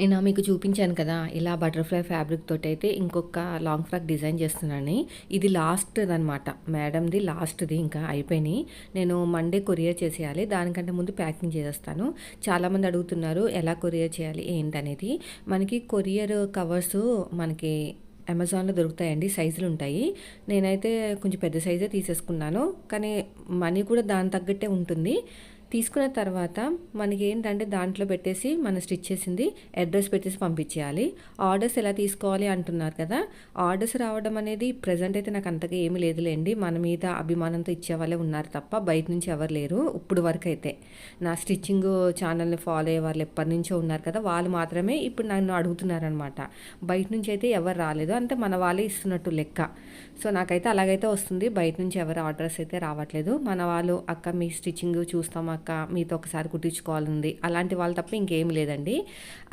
నేను మీకు చూపించాను కదా ఇలా బటర్ఫ్లై ఫ్యాబ్రిక్ తోటి అయితే ఇంకొక లాంగ్ ఫ్రాక్ డిజైన్ చేస్తున్నాను. ఇది లాస్ట్ అనమాట మేడంది లాస్ట్ది ఇంకా అయిపోయినాయి. నేను మండే కొరియర్ చేసేయాలి దానికంటే ముందు ప్యాకింగ్ చేసేస్తాను. చాలామంది అడుగుతున్నారు ఎలా కొరియర్ చేయాలి ఏంటనేది. మనకి కొరియర్ కవర్స్ మనకి అమెజాన్లో దొరుకుతాయండి సైజులు ఉంటాయి. నేనైతే కొంచెం పెద్ద సైజే తీసేసుకున్నాను. కానీ మనీ కూడా దాని తగ్గట్టే ఉంటుంది. తీసుకున్న తర్వాత మనకి ఏంటంటే దాంట్లో పెట్టేసి మనం స్టిచ్ చేసింది అడ్రస్ పెట్టేసి పంపించేయాలి. ఆర్డర్స్ ఎలా తీసుకోవాలి అంటున్నారు కదా ఆర్డర్స్ రావడం అనేది ప్రజెంట్ అయితే నాకు అంతగా ఏమీ లేదులేండి. మన మీద అభిమానంతో ఇచ్చేవాళ్ళే ఉన్నారు తప్ప బయట నుంచి ఎవరు లేరు. ఇప్పుడు వరకు అయితే నా స్టిచ్చింగ్ ఛానల్ని ఫాలో అయ్యే వాళ్ళు ఎప్పటి నుంచో ఉన్నారు కదా వాళ్ళు మాత్రమే ఇప్పుడు నన్ను అడుగుతున్నారనమాట బయట నుంచి అయితే ఎవరు రాలేదు. అంటే మన వాళ్ళే ఇస్తున్నట్టు లెక్క. సో నాకైతే అలాగైతే వస్తుంది. బయట నుంచి ఎవరు ఆర్డర్స్ అయితే రావట్లేదు. మన వాళ్ళు అక్క మీ స్టిచ్చింగ్ చూస్తాం అక్క మీతో ఒకసారి కుట్టించుకోవాలంది. అలాంటి వాళ్ళు తప్ప ఇంకేం లేదండి.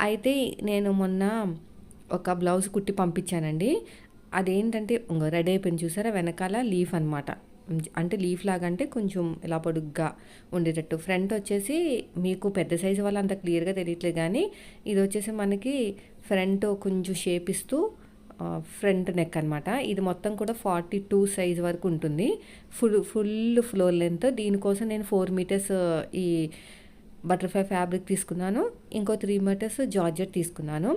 అయితే నేను మొన్న ఒక బ్లౌజ్ కుట్టి పంపించానండి. అదేంటంటే రెడీ అయిపోయింది చూసారా? వెనకాల లీఫ్ అనమాట అంటే లీఫ్ లాగా అంటే కొంచెం ఇలా పొడుగ్గా ఉండేటట్టు. ఫ్రంట్ వచ్చేసి మీకు పెద్ద సైజు వల్ల అంత క్లియర్గా తెలియట్లేదు కానీ ఇది వచ్చేసి మనకి ఫ్రంట్ కొంచెం షేప్ ఇస్తూ ఫ్రంట్ నెక్ అనమాట ఇది మొత్తం కూడా ఫార్టీ టూ సైజ్ వరకు ఉంటుంది. Full full floor length. దీనికోసం నేను ఫోర్ మీటర్స్ ఈ బటర్ఫ్లై ఫ్యాబ్రిక్ తీసుకున్నాను. ఇంకో త్రీ మీటర్స్ జార్జెట్ తీసుకున్నాను.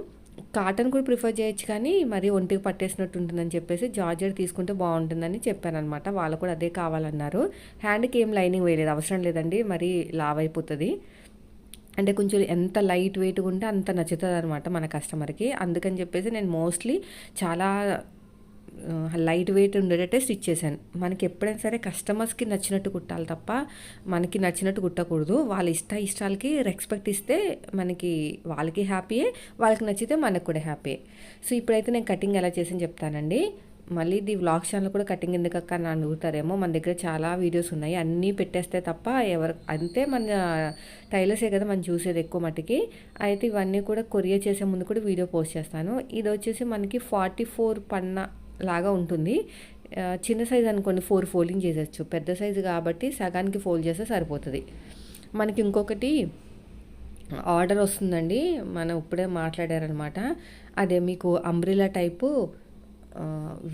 కాటన్ కూడా ప్రిఫర్ చేయొచ్చు కానీ మరి ఒంటికి పట్టేసినట్టు ఉంటుందని చెప్పేసి జార్జెట్ తీసుకుంటే బాగుంటుందని చెప్పాను అనమాట వాళ్ళు కూడా అదే కావాలన్నారు. హ్యాండ్కి ఏం లైనింగ్ వేయలేదు. అవసరం లేదండి. మరి లావ్ అయిపోతుంది అంటే కొంచెం ఎంత లైట్ వెయిట్గా ఉంటే అంత నచ్చుతుంది అనమాట మన కస్టమర్కి. అందుకని చెప్పేసి నేను మోస్ట్లీ చాలా లైట్ వెయిట్ ఉండేటట్టే స్టిచ్ చేశాను. మనకి ఎప్పుడైనా సరే కస్టమర్స్కి నచ్చినట్టు కుట్టాలి తప్ప మనకి నచ్చినట్టు కుట్టకూడదు. వాళ్ళ ఇష్ట ఇష్టాలకి రెస్పెక్ట్ ఇస్తే మనకి వాళ్ళకి హ్యాపీయే వాళ్ళకి నచ్చితే మనకు కూడా హ్యాపీయే. సో ఇప్పుడైతే నేను కటింగ్ ఎలా చేసాను చెప్తానండి. మళ్ళీ ది వ్లాగ్ ఛానల్ కూడా కటింగ్ ఎందుకక్క అని అడుగుతారేమో. మన దగ్గర చాలా వీడియోస్ ఉన్నాయి. అన్నీ పెట్టేస్తే తప్ప ఎవరు అంతే మన టైలర్సే కదా మనం చూసేది ఎక్కువ మట్టుకి అయితే ఇవన్నీ కూడా కొరియర్ చేసే ముందు కూడా వీడియో పోస్ట్ చేస్తాను. ఇది వచ్చేసి మనకి ఫార్టీ ఫోర్ పన్న లాగా ఉంటుంది. చిన్న సైజ్ అనుకోండి ఫోర్ ఫోల్డింగ్ చేసేచ్చు పెద్ద సైజు కాబట్టి సగానికి ఫోల్డ్ చేస్తే సరిపోతుంది. మనకి ఇంకొకటి ఆర్డర్ వస్తుందండి. మనం ఇప్పుడే మాట్లాడారనమాట అదే మీకు umbrella type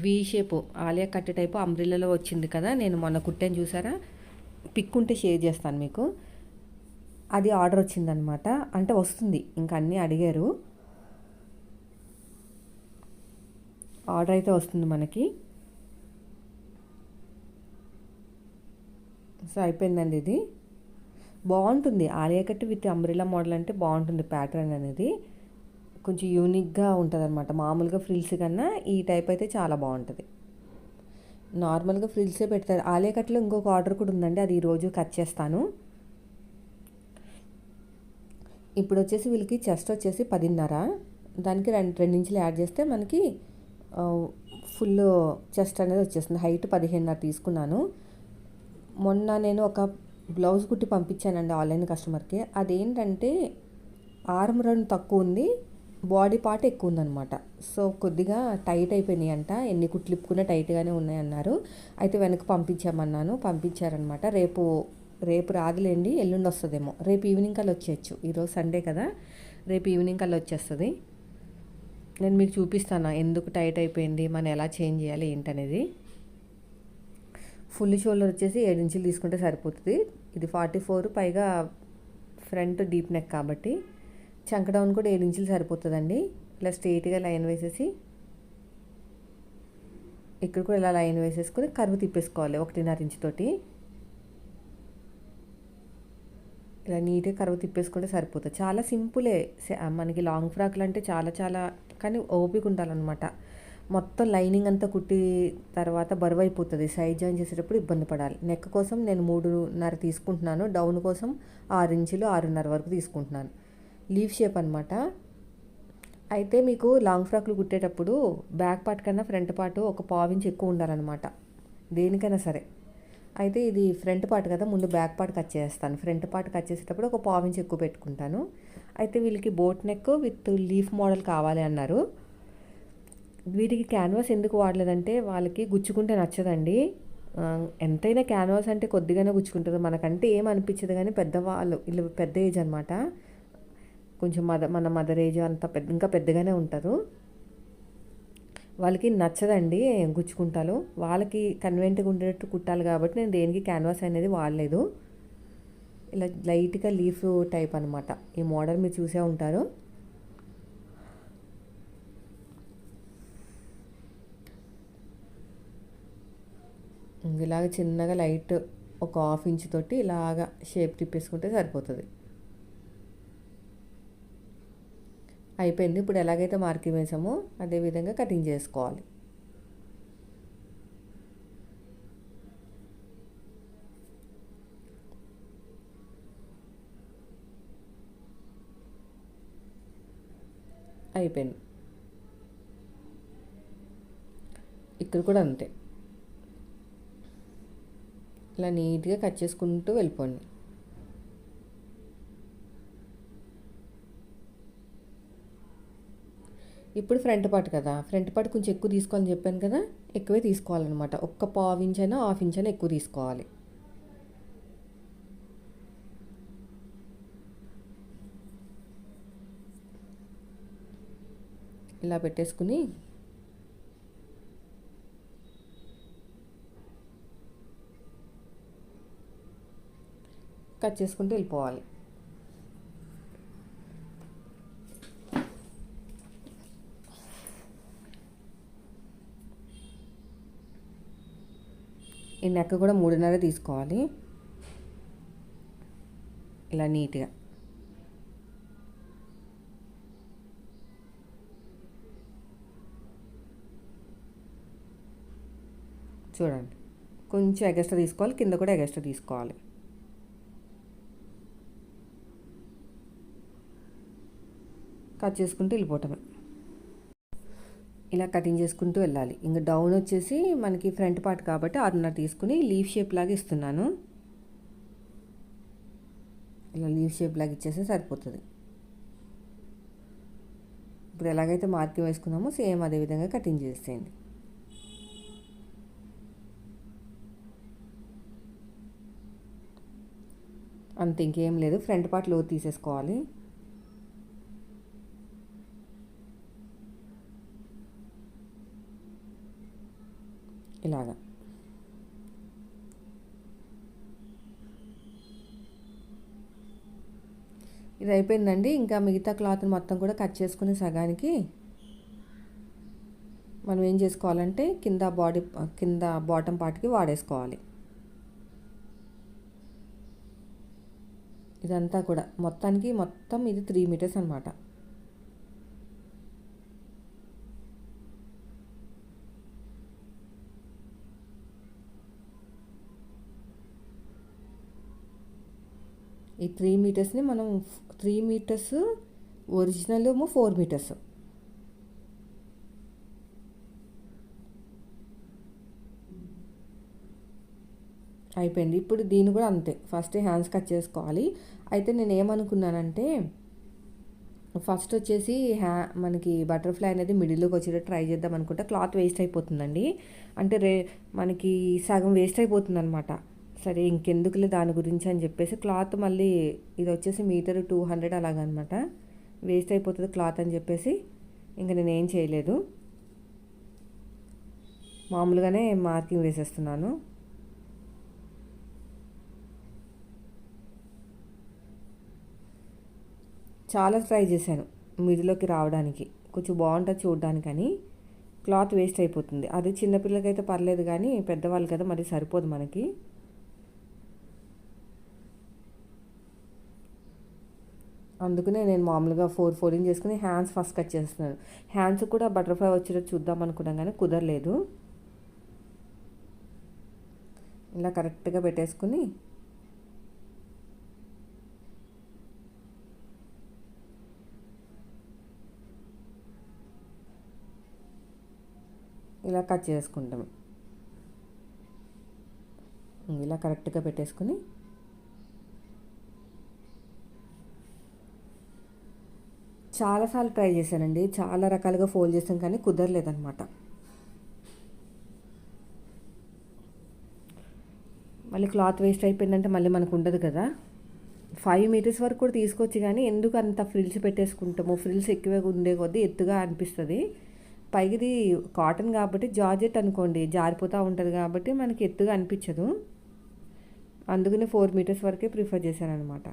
V shape Alia cut type అంబ్రిల్లలో వచ్చింది కదా నేను మొన్న కుట్టాను చూసారా? పిక్ ఉంటే షేర్ చేస్తాను మీకు. అది ఆర్డర్ వచ్చిందనమాట అంటే వస్తుంది ఇంకా అన్నీ అడిగారు. ఆర్డర్ అయితే వస్తుంది మనకి. సో అయిపోయిందండి ఇది. బాగుంటుంది Alia cut with umbrella model అంటే బాగుంటుంది ప్యాటర్న్ అనేది. కొంచెం యూనిక్గా ఉంటుంది అనమాట మామూలుగా ఫ్రిల్స్ కన్నా ఈ టైప్ అయితే చాలా బాగుంటుంది. నార్మల్గా ఫ్రిల్సే పెడతారు. ఆలే కట్లో ఇంకొక ఆర్డర్ కూడా ఉందండి. అది ఈరోజు కట్ చేస్తాను. ఇప్పుడు వచ్చేసి వీళ్ళకి చెస్ట్ వచ్చేసి పదిన్నర. దానికి రెండు రెండు ఇంచులు యాడ్ చేస్తే మనకి ఫుల్ చెస్ట్ అనేది వచ్చేస్తుంది. హైట్ పదిహేనున్నర తీసుకున్నాను. మొన్న నేను ఒక బ్లౌజ్ కుట్టి పంపించానండి ఆన్లైన్ కస్టమర్కి అదేంటంటే ఆర్మ్ రన్ తక్కువ ఉంది. బాడీ పార్ట్ ఎక్కువ ఉందనమాట సో కొద్దిగా టైట్ అయిపోయినాయి అంట ఎన్ని కుట్లిప్పుకున్నా టైట్గానే ఉన్నాయన్నారు. అయితే వెనక్కి పంపించామన్నాను. పంపించారనమాట. రేపు రేపు రాదులేండి ఎల్లుండి వస్తుందేమో రేపు ఈవినింగ్ కల్లా వచ్చేయచ్చు. ఈరోజు సండే కదా. రేపు ఈవినింగ్ కల్లా వచ్చేస్తుంది. నేను మీకు చూపిస్తాను ఎందుకు టైట్ అయిపోయింది మనం ఎలా చేంజ్ చేయాలి ఏంటనేది. ఫుల్ షోల్డర్ వచ్చేసి ఏడు ఇంచులు తీసుకుంటే సరిపోతుంది. ఇది ఫార్టీ ఫోర్ పైగా ఫ్రంట్ డీప్ నెక్ కాబట్టి. చంక డౌన్ కూడా ఏడు ఇంచులు సరిపోతుందండి. ఇలా స్ట్రైట్గా లైన్ వేసేసి ఇక్కడ కూడా ఇలా లైన్ వేసేసుకొని కరువు తిప్పేసుకోవాలి ఒకటిన్నర ఇంచుతోటి ఇలా నీట్గా కరువు తిప్పేసుకుంటే సరిపోతుంది. చాలా సింపులే మనకి లాంగ్ ఫ్రాక్లు అంటే చాలా చాలా కానీ ఓపిక ఉండాలన్నమాట. మొత్తం లైనింగ్ అంతా కుట్టి తర్వాత బరువు అయిపోతుంది. సైజ్ జాయిన్ చేసేటప్పుడు ఇబ్బంది పడాలి. నెక్ కోసం నేను మూడున్నర తీసుకుంటున్నాను. డౌన్ కోసం ఆరు ఇంచులు ఆరున్నర వరకు తీసుకుంటున్నాను. లీవ్ షేప్ అనమాట అయితే మీకు లాంగ్ ఫ్రాక్లు కుట్టేటప్పుడు బ్యాక్ పార్ట్ కన్నా ఫ్రంట్ పార్ట్ ఒక పావించి ఎక్కువ ఉండాలన్నమాట. దేనికైనా సరే. అయితే ఇది ఫ్రంట్ పార్ట్ కదా ముందు బ్యాక్ పార్ట్ కట్ చేస్తాను. ఫ్రంట్ పార్ట్ కట్ చేసేటప్పుడు ఒక పావించి ఎక్కువ పెట్టుకుంటాను. అయితే వీళ్ళకి boat neck with leaf model కావాలి అన్నారు. వీటికి క్యాన్వాస్ ఎందుకు వాడలేదంటే వాళ్ళకి గుచ్చుకుంటే నచ్చదండి. ఎంతైనా క్యాన్వాస్ అంటే కొద్దిగానే గుచ్చుకుంటుంది. మనకంటే ఏం అనిపించదు కానీ పెద్దవాళ్ళు వీళ్ళు పెద్ద ఏజ్ అనమాట కొంచెం మద మన మదర్ ఏజ్ అంత పెద్ద ఇంకా పెద్దగానే ఉంటారు. వాళ్ళకి నచ్చదండి గుచ్చుకుంటాలు. వాళ్ళకి కన్వెంట్గా ఉండేటట్టు కుట్టాలి కాబట్టి నేను దేనికి క్యాన్వాస్ అనేది వాడలేదు. ఇలా లైట్గా లీఫ్ టైప్ అనమాట ఈ మోడల్ మీరు చూసే ఉంటారు. ఇలాగ చిన్నగా లైట్ ఒక హాఫ్ ఇంచ్ తోటి ఇలాగ షేప్ తిప్పేసుకుంటే సరిపోతుంది. అయిపోయింది. ఇప్పుడు ఎలాగైతే మార్కింగ్ వేసామో అదే విధంగా కటింగ్ చేసుకోవాలి. అయిపోయింది. ఇక్కడ కూడా అంతే. ఇలా నీట్గా కట్ చేసుకుంటూ వెళ్ళిపోండి. ఇప్పుడు ఫ్రంట్ పార్ట్ కదా. ఫ్రంట్ పార్ట్ కొంచెం ఎక్కువ తీసుకోవాలని చెప్పాను కదా. ఎక్కువే తీసుకోవాలన్నమాట. ఒక్క పావు ఇంచ్ అయినా హాఫ్ ఇంచ్ అయినా ఎక్కువ తీసుకోవాలి. ఇలా పెట్టేసుకుని కట్ చేసుకుంటూ వెళ్ళిపోవాలి. ఈ నెక్క కూడా మూడున్నర తీసుకోవాలి. ఇలా నీట్గా. చూడండి. కొంచెం ఎగస్ట్రా తీసుకోవాలి కింద కూడా ఎగస్ట్రా తీసుకోవాలి. కట్ చేసుకుంటే వెళ్ళిపోవటమే. ఇలా కటింగ్ చేసుకుంటూ వెళ్ళాలి. ఇంకా డౌన్ వచ్చేసి మనకి ఫ్రంట్ పార్ట్ కాబట్టి ఆరున్నర తీసుకుని లీఫ్ షేప్ లాగా ఇస్తున్నాను. ఇలా లీఫ్ షేప్ లాగా ఇచ్చేస్తే సరిపోతుంది. ఇప్పుడు ఎలాగైతే మార్కింగ్ వేసుకున్నామో సేమ్ అదే విధంగా కటింగ్ చేసేయండి. అంత ఇంకేం లేదు. ఫ్రంట్ పార్ట్లో తీసేసుకోవాలి. ఇలాగా. ఇది అయిపోయిందండి. ఇంకా మిగతా క్లాత్ని మొత్తం కూడా కట్ చేసుకుని సగానికి మనం ఏం చేసుకోవాలంటే కింద బాడీ కింద బాటమ్ పార్ట్కి వాడేసుకోవాలి. ఇదంతా కూడా మొత్తానికి మొత్తం ఇది త్రీ మీటర్స్ అనమాట ఈ త్రీ మీటర్స్ని మనం త్రీ మీటర్స్ ఒరిజినల్ ఏమో ఫోర్ మీటర్స్ అయిపోయింది. ఇప్పుడు దీన్ని కూడా అంతే. ఫస్ట్ హ్యాండ్స్ కట్ చేసుకోవాలి. అయితే నేను ఏమనుకున్నానంటే ఫస్ట్ వచ్చేసి హ్యా మనకి బటర్ఫ్లై అనేది మిడిల్లోకి వచ్చేటట్టు ట్రై చేద్దాం అనుకుంటే క్లాత్ వేస్ట్ అయిపోతుందండి. అంటే రే మనకి సగం వేస్ట్ అయిపోతుంది అనమాట సరే ఇంకెందుకులే దాని గురించి అని చెప్పేసి క్లాత్ మళ్ళీ ఇది వచ్చేసి మీటర్ టూ హండ్రెడ్ అలాగనమాట. వేస్ట్ అయిపోతుంది క్లాత్ అని చెప్పేసి ఇంకా నేను ఏం చేయలేదు. మామూలుగానే మార్కింగ్ వేసేస్తున్నాను. చాలా ట్రై చేశాను మిడిలోకి రావడానికి. కొంచెం బాగుంటుంది చూడడానికని. క్లాత్ వేస్ట్ అయిపోతుంది. అది చిన్నపిల్లలకైతే పర్లేదు కానీ పెద్దవాళ్ళు కదా మరి సరిపోదు మనకి. అందుకనే నేను మామూలుగా ఫోర్ ఫోల్డింగ్ చేసుకుని హ్యాండ్స్ ఫస్ట్ కట్ చేస్తున్నాను. హ్యాండ్స్ కూడా బటర్ఫ్లై వచ్చేటట్టు చూద్దాం అనుకున్నాం కానీ కుదరలేదు. ఇలా కరెక్ట్గా పెట్టేసుకుని ఇలా కట్ చేసుకుంటాము ఇలా కరెక్ట్గా పెట్టేసుకుని చాలాసార్లు ట్రై చేశానండి. చాలా రకాలుగా ఫోల్డ్ చేసాం కానీ కుదరలేదనమాట మళ్ళీ క్లాత్ వేస్ట్ అయిపోయిందంటే మళ్ళీ మనకు ఉండదు కదా. ఫైవ్ మీటర్స్ వరకు కూడా తీసుకోవచ్చు కానీ ఎందుకు అంత ఫ్రిల్స్ పెట్టేసుకుంటాము? ఫ్రిల్స్ ఎక్కువగా ఉండే కొద్దీ ఎత్తుగా అనిపిస్తుంది. పైగిది ఇది కాటన్ కాబట్టి జార్జెట్ అనుకోండి జారిపోతూ ఉంటుంది కాబట్టి మనకి ఎత్తుగా అనిపించదు. అందుకనే ఫోర్ మీటర్స్ వరకే ప్రిఫర్ చేశాను అనమాట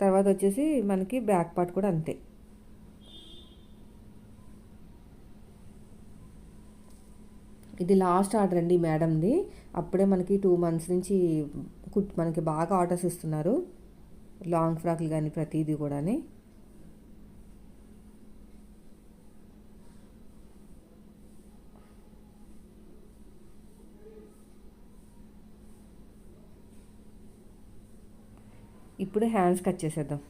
తర్వాత వచ్చేసి మనకి బ్యాక్ పార్ట్ కూడా అంతే. ఇది లాస్ట్ ఆర్డర్ అండి మేడంది. అప్పుడే మనకి టూ మంత్స్ నుంచి కుట్ మనకి బాగా ఆర్డర్స్ ఇస్తున్నారు. లాంగ్ ఫ్రాక్లు కానీ ప్రతిదీ కూడా ఇప్పుడు హ్యాండ్స్ కట్ చేసేద్దాం.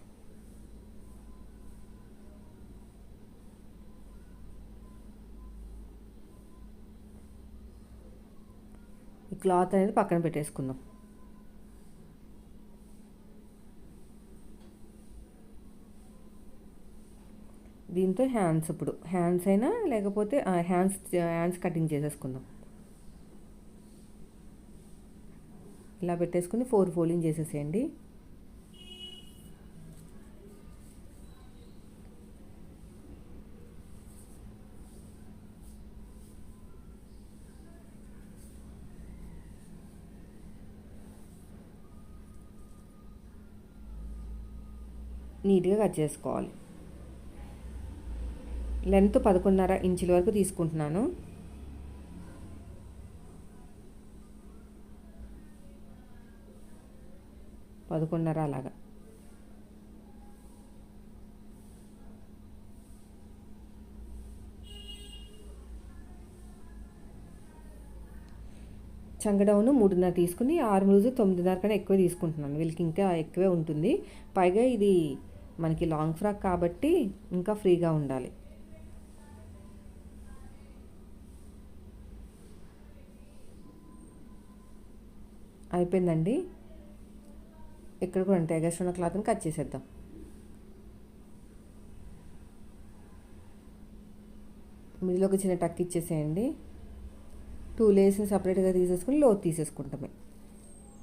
ఈ క్లాత్ అనేది పక్కన పెట్టేసుకుందాం. దీంతో హ్యాండ్స్ ఇప్పుడు హ్యాండ్స్ అయినా లేకపోతే హ్యాండ్స్ హ్యాండ్స్ కటింగ్ చేసేసుకుందాం. ఇలా పెట్టేసుకుని ఫోర్ ఫోల్డింగ్ చేసేసేయండి. నీట్గా కట్ చేసుకోవాలి. లెంత్ పదకొండున్నర ఇంచుల వరకు తీసుకుంటున్నాను. పదకొండున్నర అలాగా. చంగడౌను మూడున్నర తీసుకుని ఆరు రోజు తొమ్మిదిన్నర కన్నా ఎక్కువ తీసుకుంటున్నాను. వీళ్ళకి ఇంకా ఎక్కువే ఉంటుంది. పైగా ఇది మనకి లాంగ్ ఫ్రాక్ కాబట్టి ఇంకా ఫ్రీగా ఉండాలి. అయిపోయిందండి. ఇక్కడ కూడా అంటే ఎగస్ట్ ఉన్న క్లాత్ని కట్ చేసేద్దాం. మిడిలో ఒక చిన్న టక్ ఇచ్చేసేయండి. టూ లేయర్స్ని సపరేట్గా తీసేసుకుని లో తీసేసుకుంటామే.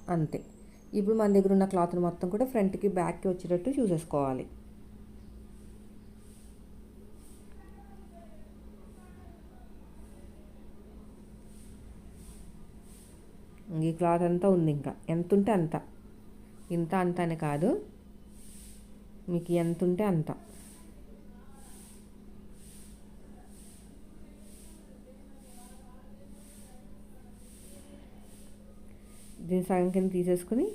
అంతే. ఇప్పుడు మన దగ్గర ఉన్న క్లాత్ని మొత్తం కూడా ఫ్రంట్కి బ్యాక్కి వచ్చేటట్టు చూసేసుకోవాలి. ఈ క్లాత్ అంతా ఉంది ఇంకా. ఎంత ఉంటే అంత. ఇంత అంత అని కాదు. మీకు ఎంత ఉంటే అంత. దీని సగం కింద తీసేసుకుని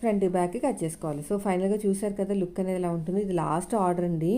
ఫ్రంట్ బ్యాక్ కట్ చేసుకోవాలి. సో ఫైనల్గా చూసారు కదా లుక్ అనేది ఎలా ఉంటుంది. ఇది లాస్ట్ ఆర్డర్ అండి.